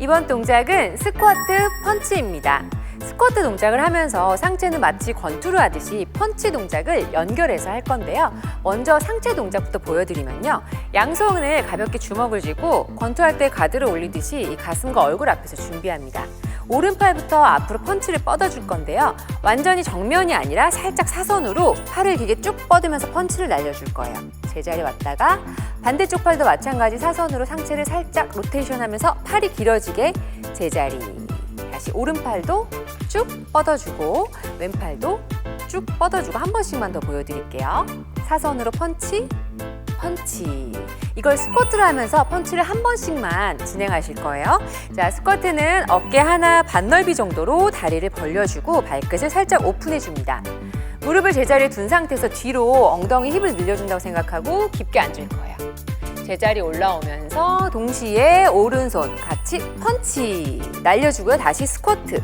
이번 동작은 스쿼트 펀치입니다. 스쿼트 동작을 하면서 상체는 마치 권투를 하듯이 펀치 동작을 연결해서 할 건데요. 먼저 상체 동작부터 보여드리면요. 양손을 가볍게 주먹을 쥐고 권투할 때 가드를 올리듯이 이 가슴과 얼굴 앞에서 준비합니다. 오른팔부터 앞으로 펀치를 뻗어줄 건데요. 완전히 정면이 아니라 살짝 사선으로 팔을 길게 쭉 뻗으면서 펀치를 날려줄 거예요. 제자리 왔다가 반대쪽 팔도 마찬가지 사선으로 상체를 살짝 로테이션 하면서 팔이 길어지게 제자리. 다시 오른팔도 쭉 뻗어주고 왼팔도 쭉 뻗어주고 한 번씩만 더 보여드릴게요. 사선으로 펀치, 펀치. 이걸 스쿼트를 하면서 펀치를 한 번씩만 진행하실 거예요. 자, 스쿼트는 어깨 하나 반 넓이 정도로 다리를 벌려주고 발끝을 살짝 오픈해 줍니다. 무릎을 제자리에 둔 상태에서 뒤로 엉덩이 힙을 늘려준다고 생각하고 깊게 앉을 거예요. 제자리 올라오면서 동시에 오른손 같이 펀치 날려주고요. 다시 스쿼트.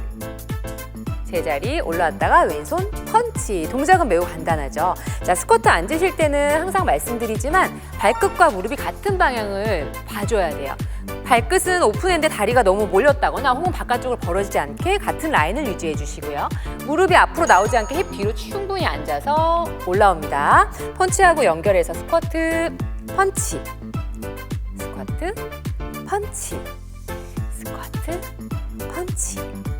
제자리 올라왔다가 왼손 펀치. 동작은 매우 간단하죠. 자, 스쿼트 앉으실 때는 항상 말씀드리지만 발끝과 무릎이 같은 방향을 봐줘야 돼요. 발끝은 오픈했는데 다리가 너무 몰렸다거나 혹은 바깥쪽으로 벌어지지 않게 같은 라인을 유지해 주시고요. 무릎이 앞으로 나오지 않게 힙 뒤로 충분히 앉아서 올라옵니다. 펀치하고 연결해서 스쿼트, 펀치, 스쿼트, 펀치, 스쿼트, 펀치.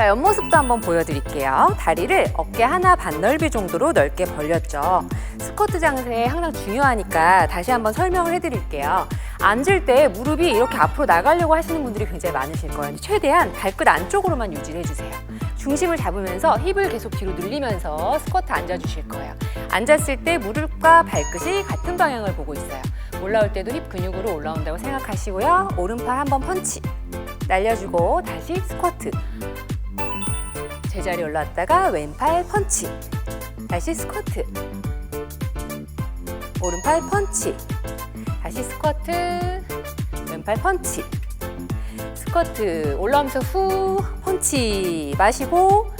자, 옆모습도 한번 보여드릴게요. 다리를 어깨 하나 반 넓이 정도로 넓게 벌렸죠. 스쿼트 장세 항상 중요하니까 다시 한번 설명을 해드릴게요. 앉을 때 무릎이 이렇게 앞으로 나가려고 하시는 분들이 굉장히 많으실 거예요. 최대한 발끝 안쪽으로만 유지를 해주세요. 중심을 잡으면서 힙을 계속 뒤로 늘리면서 스쿼트 앉아주실 거예요. 앉았을 때 무릎과 발끝이 같은 방향을 보고 있어요. 올라올 때도 힙 근육으로 올라온다고 생각하시고요. 오른팔 한번 펀치 날려주고 다시 스쿼트 제자리 올라왔다가 왼팔 펀치. 다시 스쿼트. 오른팔 펀치. 다시 스쿼트. 왼팔 펀치. 스쿼트 올라오면서 후 펀치 마시고.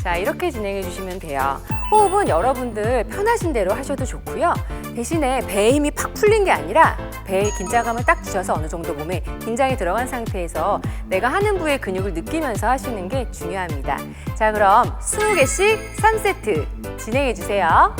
자 이렇게 진행해 주시면 돼요. 호흡은 여러분들 편하신 대로 하셔도 좋고요. 대신에 배에 힘이 팍 풀린 게 아니라 배에 긴장감을 딱 주셔서 어느 정도 몸에 긴장이 들어간 상태에서 내가 하는 부의 근육을 느끼면서 하시는 게 중요합니다. 자 그럼 20개씩 3세트 진행해 주세요